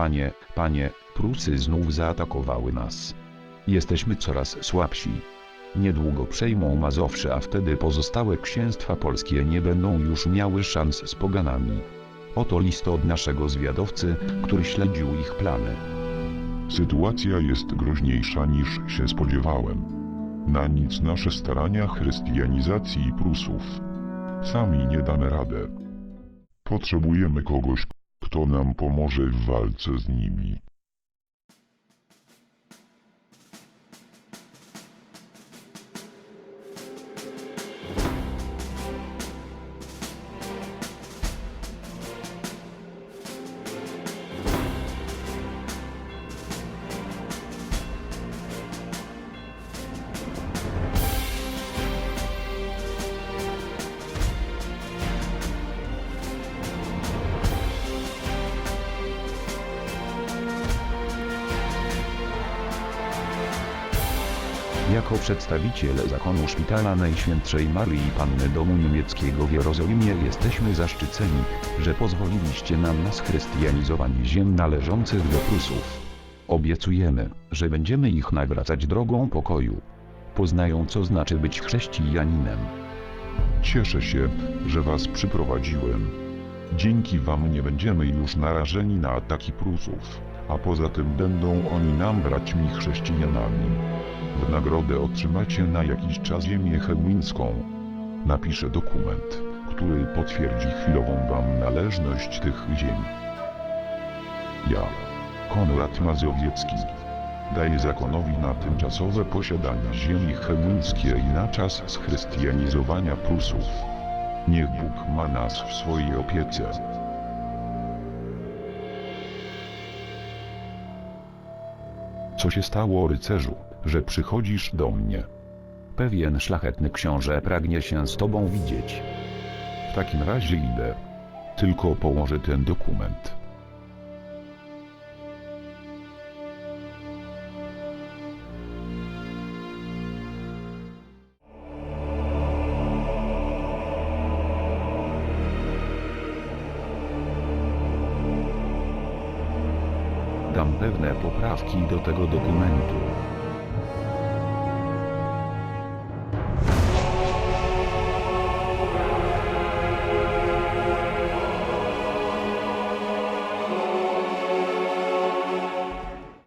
Panie, panie, Prusy znów zaatakowały nas. Jesteśmy coraz słabsi. Niedługo przejmą Mazowsze, a wtedy pozostałe księstwa polskie nie będą już miały szans z poganami. Oto list od naszego zwiadowcy, który śledził ich plany. Sytuacja jest groźniejsza niż się spodziewałem. Na nic nasze starania chrystianizacji Prusów. Sami nie damy radę. Potrzebujemy kogoś, kto nam pomoże w walce z nimi. Jako przedstawiciel zakonu Szpitala Najświętszej Maryi Panny Domu Niemieckiego w Jerozolimie jesteśmy zaszczyceni, że pozwoliliście nam na schrystianizowanie ziem należących do Prusów. Obiecujemy, że będziemy ich nawracać drogą pokoju. Poznają co znaczy być chrześcijaninem. Cieszę się, że was przyprowadziłem. Dzięki wam nie będziemy już narażeni na ataki Prusów, a poza tym będą oni nam braćmi chrześcijanami. W nagrodę otrzymacie na jakiś czas ziemię chełmińską. Napiszę dokument, który potwierdzi chwilową wam należność tych ziem. Ja, Konrad Mazowiecki, daję zakonowi na tymczasowe posiadanie ziemi chełmińskiej na czas schrystianizowania Prusów. Niech Bóg ma nas w swojej opiece. Co się stało rycerzu, że przychodzisz do mnie? Pewien szlachetny książę pragnie się z tobą widzieć. W takim razie idę. Tylko położę ten dokument. Dam pewne poprawki do tego dokumentu.